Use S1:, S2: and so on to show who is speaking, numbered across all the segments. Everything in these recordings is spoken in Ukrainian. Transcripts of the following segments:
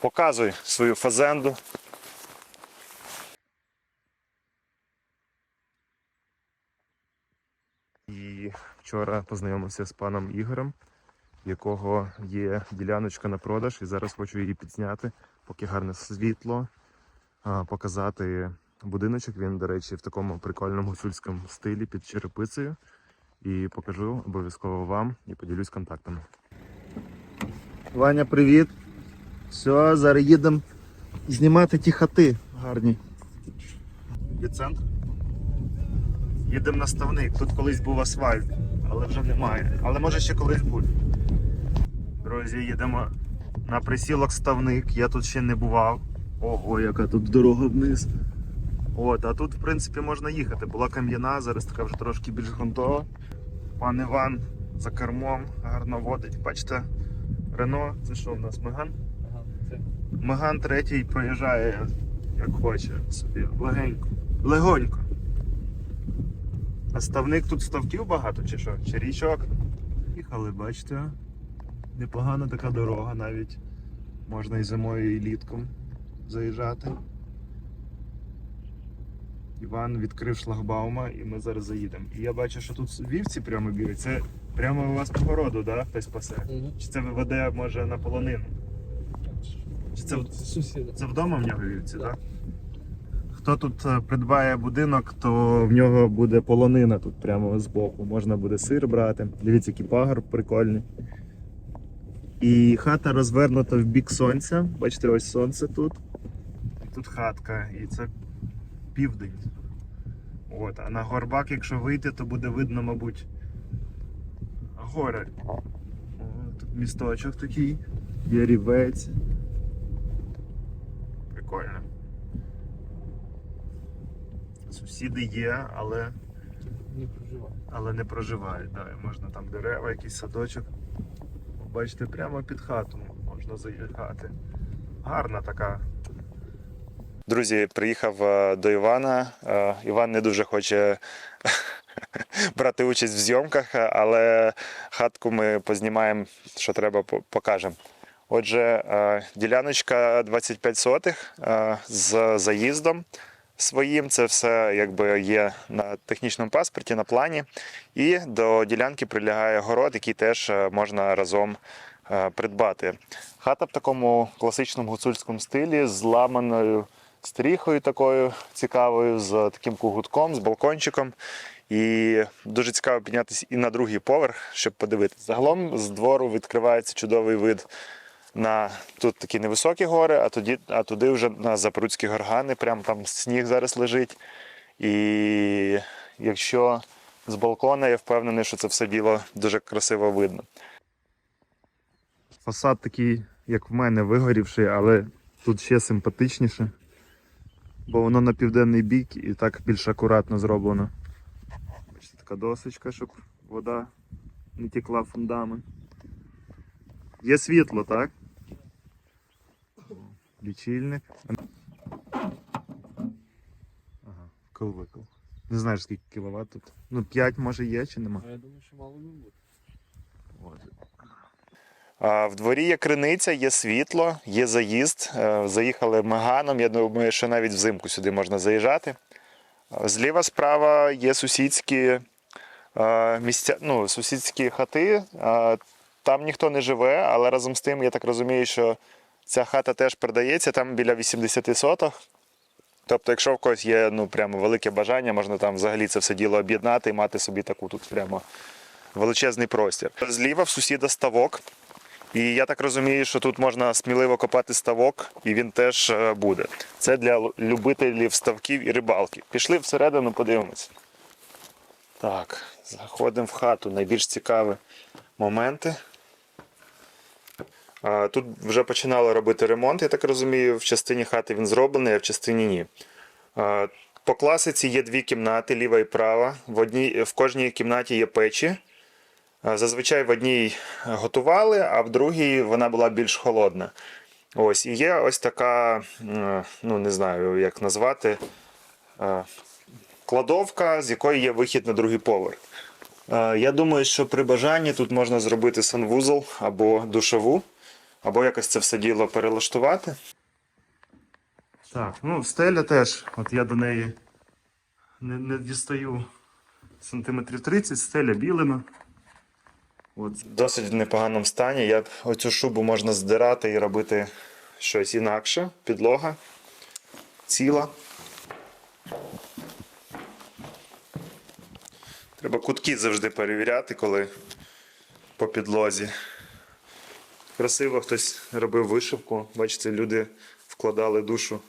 S1: Показуй свою фазенду. І вчора познайомився з паном Ігорем, в якого є діляночка на продаж, і зараз хочу її підзняти, поки гарне світло, показати будиночок. Він, до речі, в такому прикольному гуцульському стилі під черепицею. І покажу обов'язково вам і поділюсь контактами.
S2: Ваня, привіт. Все, зараз їдемо знімати ті хати гарні.
S1: Від. Їдемо на ставник. Тут колись був асфальт, але вже немає. Але може ще колись буде. Друзі, їдемо на присілок ставник. Я тут ще не бував. Ого, яка тут дорога вниз. От, а тут, в принципі, можна їхати. Була кам'яна, зараз така вже трошки більш грунтова. Пан Іван за кермом гарно водить. Бачите, Рено, це що в нас? Меган? Меган третій проїжджає як хоче собі, легенько. Легонько. А ставник тут ставків багато чи що? Чи річок? Їхали, бачите. Непогана така дорога навіть. Можна і зимою, і літком заїжджати. Іван відкрив шлагбаума і ми зараз заїдемо. І я бачу, що тут вівці прямо бігають. Це прямо у вас по городу, да? Хтось пасе? Чи це веде, може, на полонину? Чи це,
S3: сусіда.
S1: це вдома в нього вівці, так? Хто тут е, придбає будинок, то в нього буде полонина тут прямо збоку. Можна буде сир брати. Дивіться, який пагорб прикольний. І хата розвернута в бік сонця. Бачите, ось сонце тут. І тут хатка. І це південь. От. А на горбак, якщо вийти, то буде видно, мабуть, гори. О, Тут місточок такий. Є рівець. Прикольно. Сусіди є, але,
S3: Не проживає.
S1: але не проживають. Да. Можна там дерева, якийсь садочок. Бачите, прямо під хату можна заїхати. Гарна така. Друзі, приїхав е, до Івана. Е, Іван не дуже хоче брати участь в зйомках, але хатку ми познімаємо, що треба, покажемо. Отже, е, діляночка 25 сотих е, з заїздом своїм. Це все якби є на технічному паспорті, на плані. І до ділянки прилягає город, який теж е, можна разом придбати. Хата в такому класичному гуцульському стилі з ламаною стріхою такою цікавою, з таким кугутком, з балкончиком. І дуже цікаво піднятися і на другий поверх, щоб подивитися. Загалом з двору відкривається чудовий вид на тут такі невисокі гори, а тоді, а туди вже на Запорудські горгани, прям там сніг зараз лежить. І якщо з балкона, я впевнений, що це все діло дуже красиво видно. Фасад такий, як в мене, вигорівший, але тут ще симпатичніше. Бо воно на південний бік і так більш акуратно зроблено. Бачите, така досочка, щоб вода не текла в фундамент. Є світло, так? Лічильник. Ага, вкл-викл. Не знаєш, скільки кіловат тут. Ну, 5 може є чи нема.
S3: Я думаю, що мало не буде.
S1: А, В дворі є криниця, є світло, є заїзд. Е, Заїхали Меганом. Я думаю, що навіть взимку сюди можна заїжджати. Зліва справа є сусідські е, місця, ну, сусідські хати. Е, Там ніхто не живе, але разом з тим, я так розумію, що ця хата теж продається, там біля 80 соток. Тобто, якщо в когось є ну, прямо велике бажання, можна там взагалі це все діло об'єднати і мати собі таку тут прямо величезний простір. Зліва в сусіда ставок. І я так розумію, що тут можна сміливо копати ставок, і він теж е, буде. Це для любителів ставків і рибалки. Пішли всередину, подивимось. Так, заходимо в хату. Найбільш цікаві моменти. Тут вже починали робити ремонт, я так розумію. В частині хати він зроблений, а в частині ні. По класиці є дві кімнати, ліва і права. В, одній, в кожній кімнаті є печі. Зазвичай в одній готували, а в другій вона була більш холодна. Ось, і є ось така, ну не знаю, як назвати, е, кладовка, з якої є вихід на другий поверх. Е, Я думаю, що при бажанні тут можна зробити санвузол або душову. Або якось це все діло перелаштувати. Так, ну стеля теж. От я до неї не, не дістаю сантиметрів 30, стеля білена. От. Досить в непоганому стані. Я оцю шубу можна здирати і робити щось інакше. Підлога ціла. Треба кутки завжди перевіряти, коли по підлозі. Красиво хтось робив вишивку. Бачите, люди вкладали душу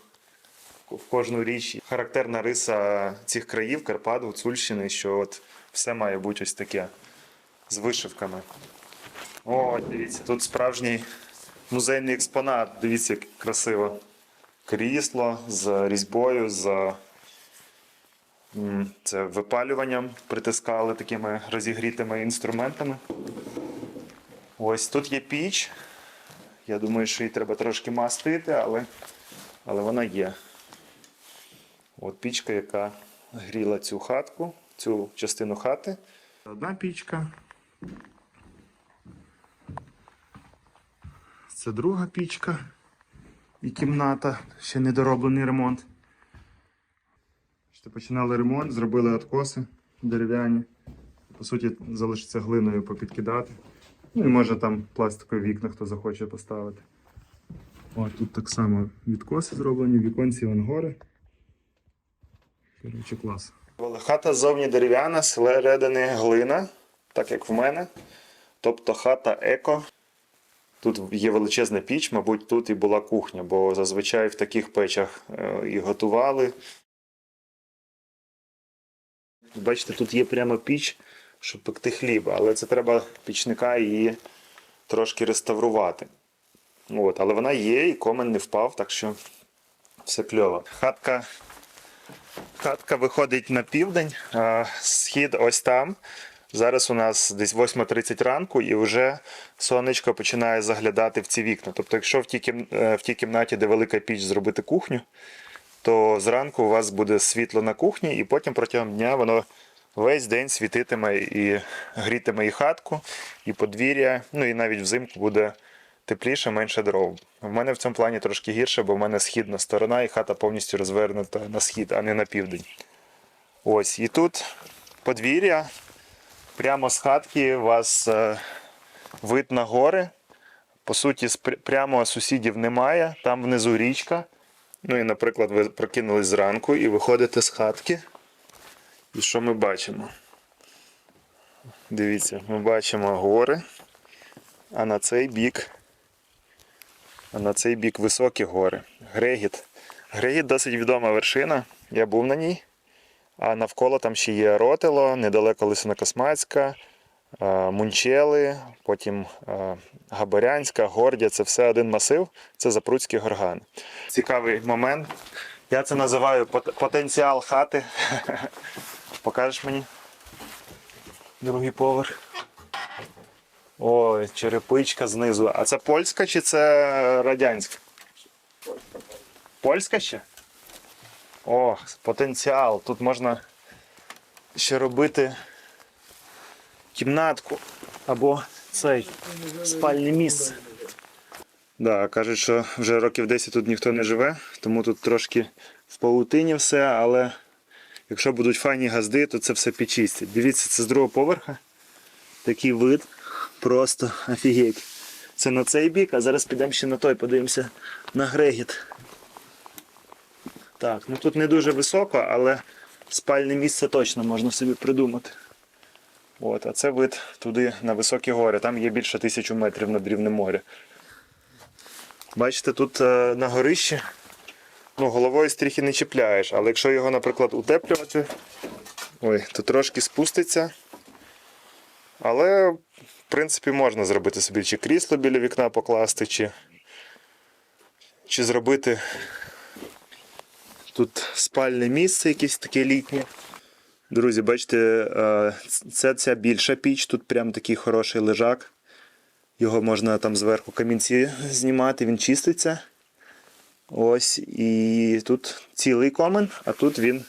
S1: в кожну річ. Характерна риса цих країв, Карпат, Гуцульщини, що от все має бути ось таке з вишивками. О, дивіться, тут справжній музейний експонат. Дивіться, як красиво. Крісло з різьбою, з це випалюванням притискали такими розігрітими інструментами. Ось тут є піч. Я думаю, що її треба трошки мастити, але, але вона є. От пічка, яка гріла цю хатку, цю частину хати. Одна пічка. Це друга пічка і кімната, ще недороблений ремонт. Ще починали ремонт, зробили откоси дерев'яні. По суті, залишиться глиною попідкидати. Ну і може там пластикові вікна, хто захоче поставити. О, тут так само відкоси зроблені, віконці вон гори. Коротше, клас. Хата ззовні дерев'яна, всередини глина, так як в мене. Тобто хата еко. Тут є величезна піч, мабуть, тут і була кухня, бо зазвичай в таких печах е, і готували. Бачите, тут є прямо піч, щоб пекти хліб, але це треба пічника її трошки реставрувати. От, але вона є, і комен не впав, так що все кльово. Хатка, хатка виходить на південь, а схід ось там. Зараз у нас десь 8.30 ранку, і вже сонечко починає заглядати в ці вікна. Тобто, якщо в тій, е, в тій кімнаті, де велика піч, зробити кухню, то зранку у вас буде світло на кухні, і потім протягом дня воно весь день світитиме і грітиме і хатку, і подвір'я. Ну і навіть взимку буде тепліше, менше дров. В мене в цьому плані трошки гірше, бо в мене східна сторона, і хата повністю розвернута на схід, а не на південь. Ось, і тут подвір'я. Прямо з хатки у вас е, вид на гори. По суті, прямо сусідів немає. Там внизу річка. Ну і, наприклад, ви прокинулись зранку і виходите з хатки. І що ми бачимо? Дивіться, ми бачимо гори, а на цей бік. А на цей бік високі гори. Грегіт. Грегіт досить відома вершина. Я був на ній. А навколо там ще є Ротело, недалеко Лисинокосмацька, Мунчели, потім Габарянська, Гордя це все один масив, це Запруцький горган. Цікавий момент. Я це називаю потенціал хати. Покажеш мені? Другий поверх. Ой, черепичка знизу. А це польська чи це радянська? Польська ще? О, потенціал. Тут можна ще робити кімнатку або цей спальне місце. Да, кажуть, що вже років 10 тут ніхто не живе, тому тут трошки в паутині все, але якщо будуть файні газди, то це все підчистять. Дивіться, це з другого поверха. Такий вид. Просто офігеть. Це на цей бік, а зараз підемо ще на той, подивимося на Грегіт. Так, ну тут не дуже високо, але спальне місце точно можна собі придумати. От, а це вид туди на високі гори. Там є більше тисячу метрів над рівнем моря. Бачите, тут е, на горищі ну, головою стріхи не чіпляєш, але якщо його, наприклад, утеплювати, ой, то трошки спуститься. Але, в принципі, можна зробити собі чи крісло біля вікна покласти, чи, чи зробити Тут спальне місце якесь таке літнє. Друзі, бачите, е, це ця більша піч, тут прям такий хороший лежак. Його можна там зверху камінці знімати, він чиститься. Ось, і тут цілий комен, а тут він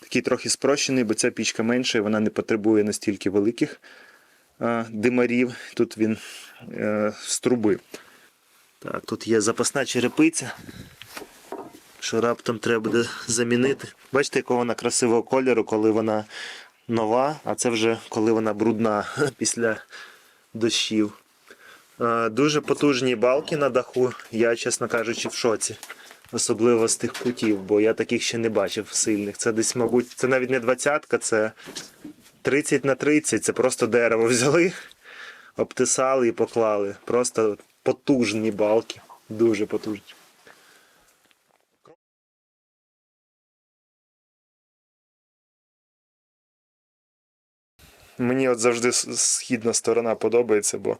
S1: такий трохи спрощений, бо ця пічка менша і вона не потребує настільки великих е, димарів. Тут він е, з труби. Так, тут є запасна черепиця, що раптом треба буде замінити. Бачите, якого вона красивого кольору, коли вона нова, а це вже коли вона брудна після дощів. Е, Дуже потужні балки на даху. Я, чесно кажучи, в шоці. Особливо з тих кутів, бо я таких ще не бачив сильних. Це десь, мабуть, це навіть не двадцятка, це 30 на 30. Це просто дерево взяли, обтисали і поклали. Просто потужні балки. Дуже потужні. Мені от завжди східна сторона подобається, бо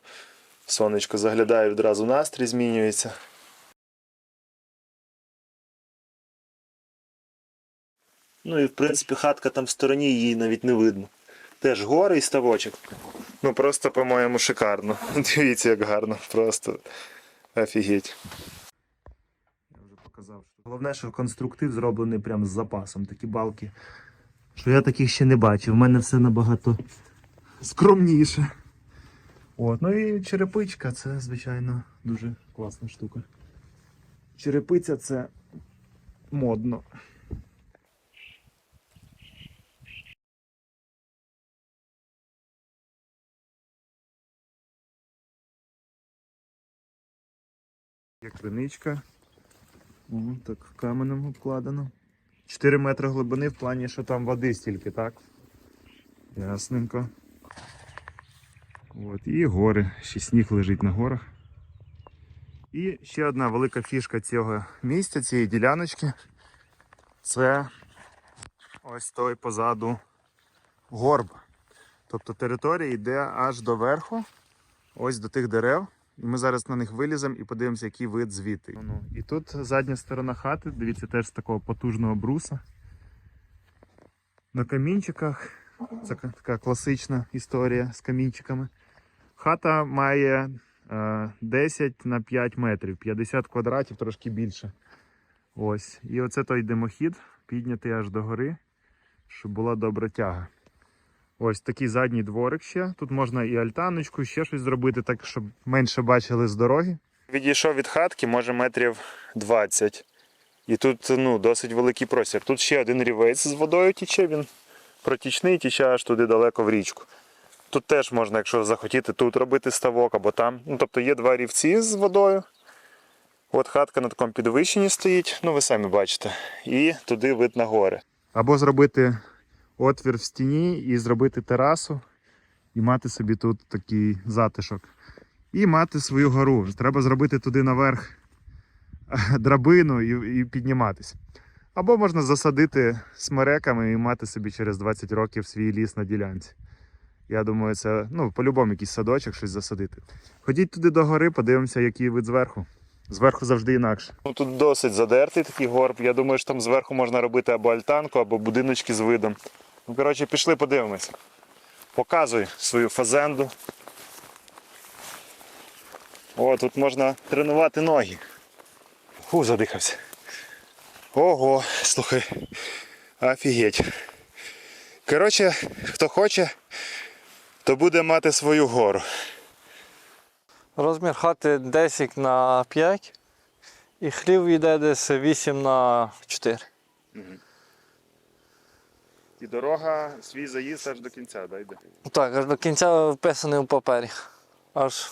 S1: сонечко заглядає відразу настрій змінюється. Ну і в принципі хатка там в стороні, її навіть не видно. Теж гори і ставочок. Ну просто, по-моєму, шикарно. Дивіться, як гарно. Просто офігеть. Я вже показав. Що... Головне, що конструктив зроблений прям з запасом. Такі балки. Що я таких ще не бачив. У мене все набагато скромніше. От, ну і черепичка це, звичайно, дуже класна штука. Черепиця це модно. Є криничка. О, так каменем обкладено. 4 метри глибини в плані, що там води стільки, так? Ясненько. От, і гори. Ще сніг лежить на горах. І ще одна велика фішка цього місця, цієї діляночки. Це ось той позаду горб. Тобто територія йде аж до верху, ось до тих дерев. Ми зараз на них виліземо і подивимося, який вид звідти. І тут задня сторона хати, дивіться, теж з такого потужного бруса. На камінчиках. Це така класична історія з камінчиками. Хата має е, 10 на 5 метрів, 50 квадратів, трошки більше. Ось. І оце той димохід, піднятий аж до гори, щоб була добра тяга. Ось такий задній дворик ще. Тут можна і альтаночку, ще щось зробити, так щоб менше бачили з дороги. Відійшов від хатки, може метрів 20. І тут ну, досить великий простір. Тут ще один рівець з водою тіче, він протічний, тіче аж туди далеко в річку. Тут теж можна, якщо захотіти, тут робити ставок або там. Ну, тобто є два рівці з водою. От хатка на такому підвищенні стоїть, ну ви самі бачите. І туди вид на гори. Або зробити отвір в стіні і зробити терасу, і мати собі тут такий затишок. І мати свою гору. Треба зробити туди наверх драбину і, і підніматись. Або можна засадити смереками і мати собі через 20 років свій ліс на ділянці. Я думаю, це ну, по-любому якийсь садочок, щось засадити. Ходіть туди до гори, подивимося, який вид зверху. Зверху завжди інакше. Ну, тут досить задертий такий горб. Я думаю, що там зверху можна робити або альтанку, або будиночки з видом. Ну, коротше, пішли подивимося. Показуй свою фазенду. О, тут можна тренувати ноги. Фу, задихався. Ого, слухай. Офігеть. Коротше, хто хоче, то буде мати свою гору.
S3: Розмір хати 10 на 5 і хлів йде десь 8 на 4.
S4: І дорога, свій заїзд аж до кінця, да, йде.
S3: Так, аж до кінця вписаний у папері. Аж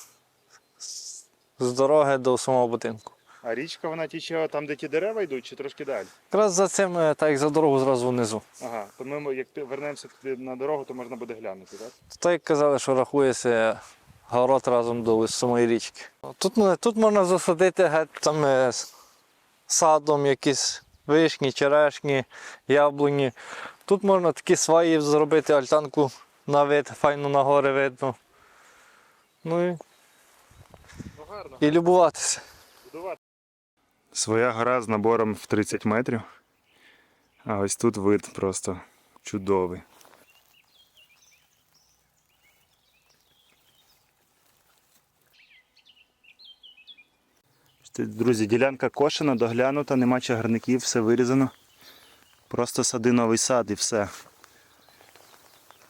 S3: з- дороги до самого будинку.
S4: А річка вона тіче там, де ті дерева йдуть, чи трошки далі?
S3: Якраз за цим, е, так як за дорогу зразу внизу.
S4: Ага, то ми, як вернемося на дорогу, то можна буде глянути, так?
S3: Так як казали, що рахується город разом до самої річки. Тут, ну, тут можна засадити геть там е, садом якісь вишні, черешні, яблуні. Тут можна такі сваї зробити, альтанку на вид, файно на гори видно. Ну і,
S4: Ну гарно,
S3: і любуватися.
S4: будувати. Своя гора з набором в 30 метрів. А ось тут вид просто чудовий. Друзі, ділянка кошена, доглянута, нема чагарників, все вирізано. Просто сади новий сад і все.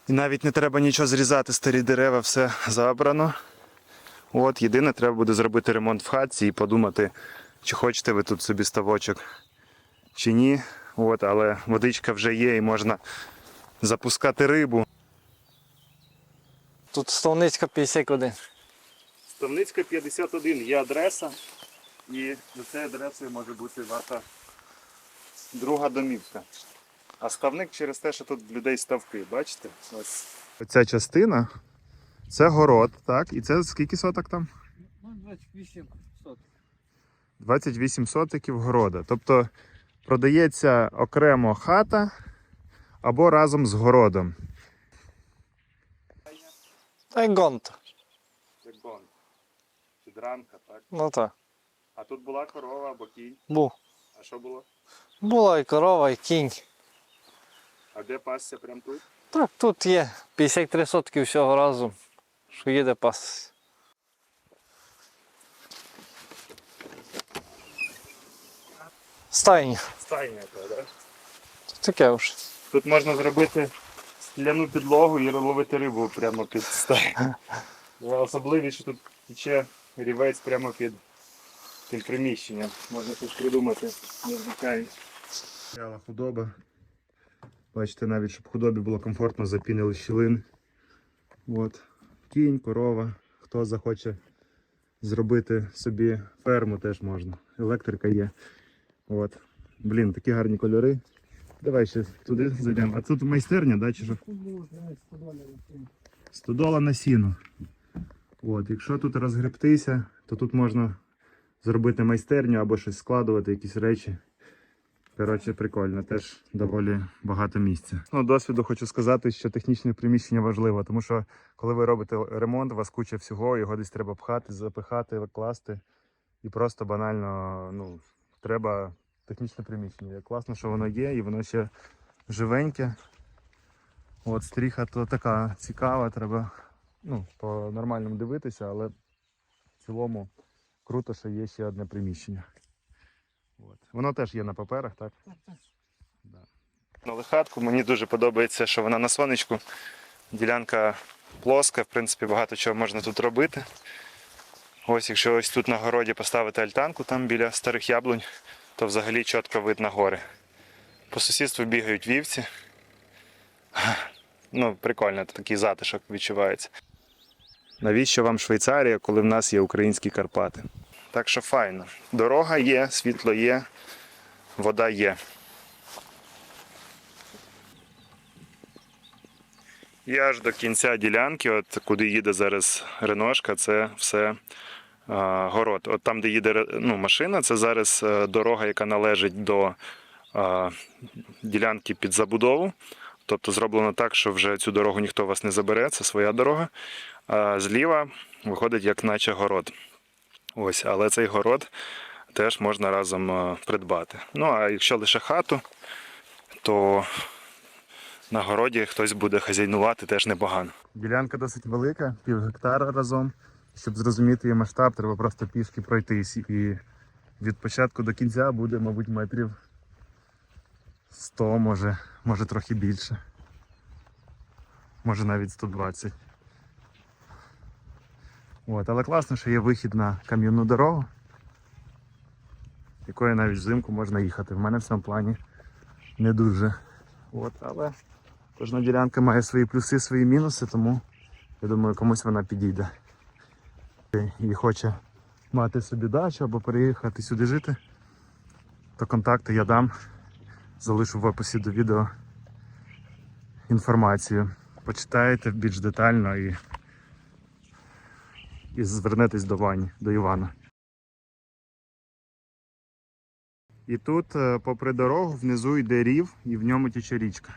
S4: І навіть не треба нічого зрізати, старі дерева, все забрано.
S1: От, єдине, треба буде зробити ремонт в хатці і подумати, чи хочете ви тут собі ставочок, чи ні. От, але водичка вже є і можна запускати рибу.
S3: Тут Ставницька 51.
S1: Ставницька 51 є адреса, і за цією адресою може бути ваша друга домівка. А ставник через те, що тут в людей ставки, бачите? Ось. Оця частина це город, так? І це скільки соток там?
S3: Ну, 28 соток.
S1: 28 сотиків города. Тобто продається окремо хата або разом з городом.
S3: Та й гонта.
S1: Як бон. Підранка, так?
S3: Ну так.
S1: А тут була корова або кінь.
S3: Був.
S1: А що було?
S3: Була і корова, і кінь.
S1: А де пасся прямо тут?
S3: Так, тут є 53 сотки всього разом, що їде пас. Стайня.
S1: Стайня, так?
S3: Таке вже.
S1: Тут можна зробити скляну підлогу і ловити рибу прямо під стайню. Особливість, що тут тече рівець прямо під тим приміщенням. Можна тут придумати незвичайно. Стояла худоба. Бачите, навіть щоб худобі було комфортно, запінили щілин. От. Кінь, корова. Хто захоче зробити собі ферму, теж можна. Електрика є. От. Блін, такі гарні кольори. Давай ще туди зайдемо. А тут майстерня, да, чи що? Стодола на сіно. От, якщо тут розгребтися, то тут можна зробити майстерню або щось складувати, якісь речі. Коротше, прикольно, теж доволі багато місця. Ну, досвіду хочу сказати, що технічне приміщення важливо, тому що коли ви робите ремонт, у вас куча всього, його десь треба пхати, запихати, класти. І просто банально ну, треба технічне приміщення. Класно, що воно є, і воно ще живеньке. От стріха то така цікава, треба ну, по-нормальному дивитися, але в цілому круто, що є ще одне приміщення. От. Воно теж є на паперах, так? Да. На хатку мені дуже подобається, що вона на сонечку. Ділянка плоска, в принципі, багато чого можна тут робити. Ось, якщо ось тут на городі поставити альтанку, там біля старих яблунь, то взагалі чітко видно гори. По сусідству бігають вівці. Ну, прикольно, такий затишок відчувається. Навіщо вам Швейцарія, коли в нас є українські Карпати? Так що файно. Дорога є, світло є, вода є. І аж до кінця ділянки, от куди їде зараз Реношка, це все а, город. От там, де їде ну, машина, це зараз е, дорога, яка належить до а, ділянки під забудову. Тобто зроблено так, що вже цю дорогу ніхто вас не забере, це своя дорога. А зліва виходить як наче город. Ось, але цей город теж можна разом е, придбати. Ну а якщо лише хату, то на городі хтось буде хазяйнувати теж непогано. Ділянка досить велика, пів гектара разом. Щоб зрозуміти її масштаб, треба просто пішки пройтись. І від початку до кінця буде, мабуть, метрів 100, може, може трохи більше. Може навіть 120. От, але класно, що є вихід на кам'яну дорогу, якою навіть взимку можна їхати. В мене в цьому плані не дуже. От, але кожна ділянка має свої плюси, свої мінуси, тому я думаю, комусь вона підійде. І хоче мати собі дачу або переїхати сюди жити, то контакти я дам. Залишу в описі до відео інформацію. Почитаєте більш детально і і звернетесь до Вані, до Івана. І тут, е, попри дорогу, внизу йде рів і в ньому тече річка.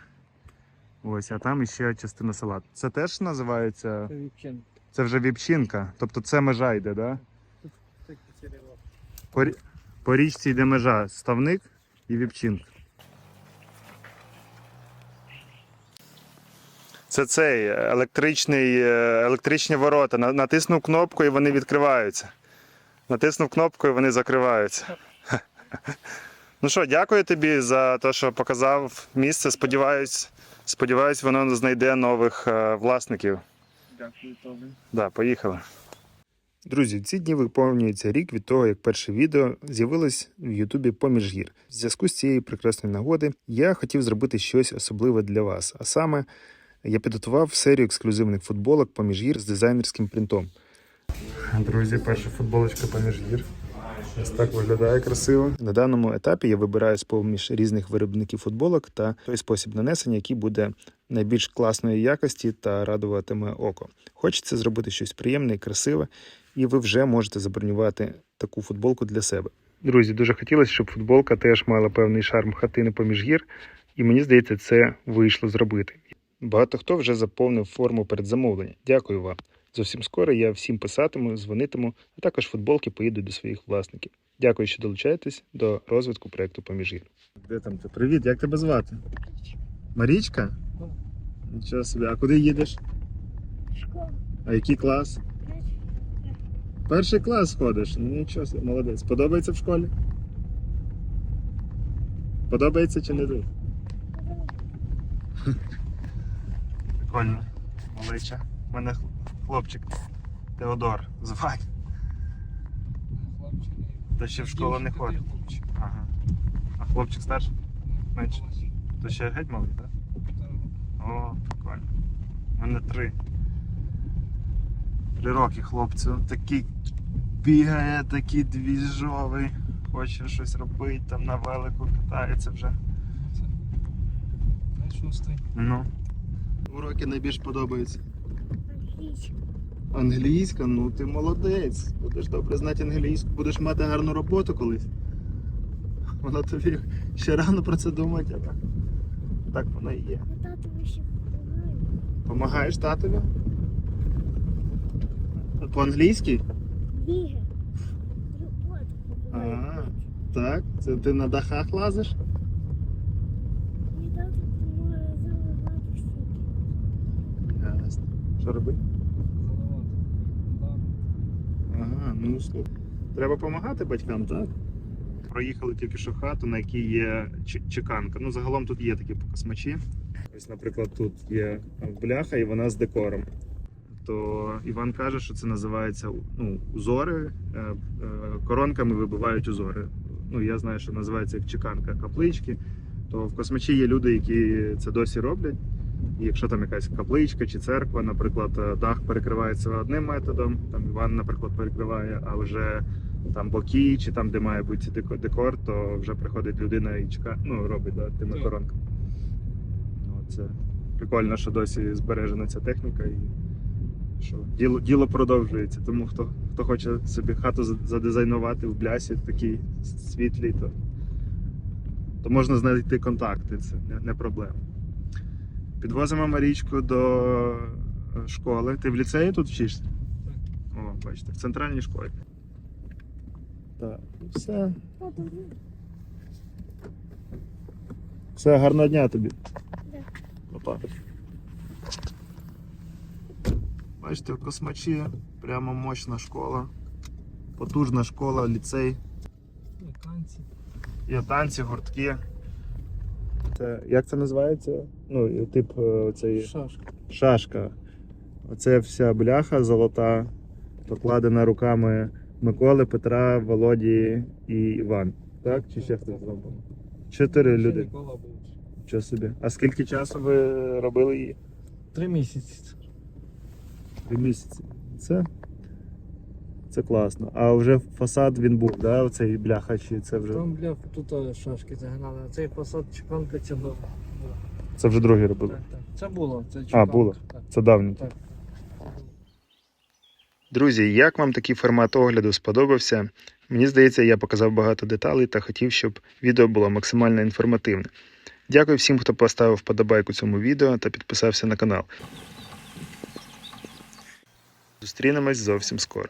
S1: Ось, а там іще частина села. Це теж називається. Це вже Віпчинка. Тобто це межа йде, так? Да? По, по річці йде межа ставник і Віпчинка. Це цей електричний, е, електричні ворота. Натиснув кнопку і вони відкриваються. Натиснув кнопку і вони закриваються. Ну що, дякую тобі за те, що показав місце. Сподіваюсь, сподіваюсь, воно знайде нових е, власників.
S3: Дякую тобі.
S1: Да, поїхали. Друзі, в ці дні виповнюється рік від того, як перше відео з'явилось в Ютубі поміж гір. В зв'язку з цією прекрасної нагоди я хотів зробити щось особливе для вас. А саме я підготував серію ексклюзивних футболок поміж гір з дизайнерським принтом. Друзі, перша футболочка поміж гір. Ось так виглядає красиво. На даному етапі я вибираю з поміж різних виробників футболок та той спосіб нанесення, який буде найбільш класної якості та радуватиме око. Хочеться зробити щось приємне і красиве, і ви вже можете забронювати таку футболку для себе. Друзі, дуже хотілося, щоб футболка теж мала певний шарм хатини поміж гір, і мені здається, це вийшло зробити. Багато хто вже заповнив форму передзамовлення. Дякую вам. Зовсім скоро я всім писатиму, дзвонитиму, а також футболки поїдуть до своїх власників. Дякую, що долучаєтесь до розвитку проекту поміж гір. Де там ти? Привіт, як тебе звати? Марічка? Нічого собі, а куди їдеш?
S5: Школа.
S1: А який клас? Перший клас ходиш. Ну нічого собі, молодець. Подобається в школі? Подобається чи не дуже? Прикольно. Малича. У мене хлопчик Теодор звать. Та ще в школу не ходить. Ага. А хлопчик старший? Менше. То ще геть малий, так? О, прикольно. У мене три. Три роки хлопцю. Такий бігає, такий двіжовий. Хоче щось робити, там на велику катається вже.
S3: Шостий.
S1: Ну. Уроки найбільш подобаються.
S5: Англійська.
S1: Англійська, ну ти молодець. Будеш добре знати англійську, будеш мати гарну роботу колись. Воно тобі ще рано про це думати, а так, так воно і є.
S5: А татові ще допомагаю.
S1: Помагаєш татові? По-англійськи?
S5: Робота
S1: А, так. Це ти на дахах лазиш? Що робити? Ага, ну слухай. Треба допомагати батькам, так? Проїхали тільки що хату, на якій є чеканка. Ну, загалом тут є такі космачі. Ось, наприклад, тут є бляха, і вона з декором. То Іван каже, що це називається ну, узори. е, е, Коронками вибивають узори. Ну, я знаю, що називається як чеканка каплички. То в космачі є люди, які це досі роблять. І якщо там якась капличка чи церква, наприклад, е, дах перекривається одним методом, там Іван, наприклад, перекриває, а вже там боки, чи там, де має бути декор, то вже приходить людина і чекає, ну, робить да, коронками. Ну, це прикольно, що досі збережена ця техніка і що діло, діло продовжується. Тому хто, хто хоче собі хату задизайнувати в блясі, такій світлій, то, то можна знайти контакти, це не, не проблема. Підвозимо Марічку до е, школи. Ти в ліцеї тут вчишся? Так. О, бачите, в центральній школі. Так, і все. Все, гарного дня тобі. Опа. Бачите, в космачі прямо мощна школа. Потужна школа, ліцей. Є танці, гуртки. Це, як це називається? Ну, тип е, оцей
S3: Шашка.
S1: шашка. Оце вся бляха золота, покладена руками Миколи, Петра, Володі і Іван. Так? Чи ще хтось зробив? Чотири люди. Що собі? А скільки часу ви робили її?
S3: Три місяці.
S1: Три місяці. Це, це класно. А вже фасад він був, да? Оцей бляха, чи це вже.
S3: Там бля, тут е, шашки загнали. а Цей посад чеканка це цього.
S1: Це вже другий робили.
S3: Так, так. Це було. Це
S1: А, було.
S3: Так.
S1: Це давній.
S3: Так.
S1: Друзі, як вам такий формат огляду сподобався? Мені здається, я показав багато деталей та хотів, щоб відео було максимально інформативне. Дякую всім, хто поставив вподобайку цьому відео та підписався на канал. Зустрінемось зовсім скоро.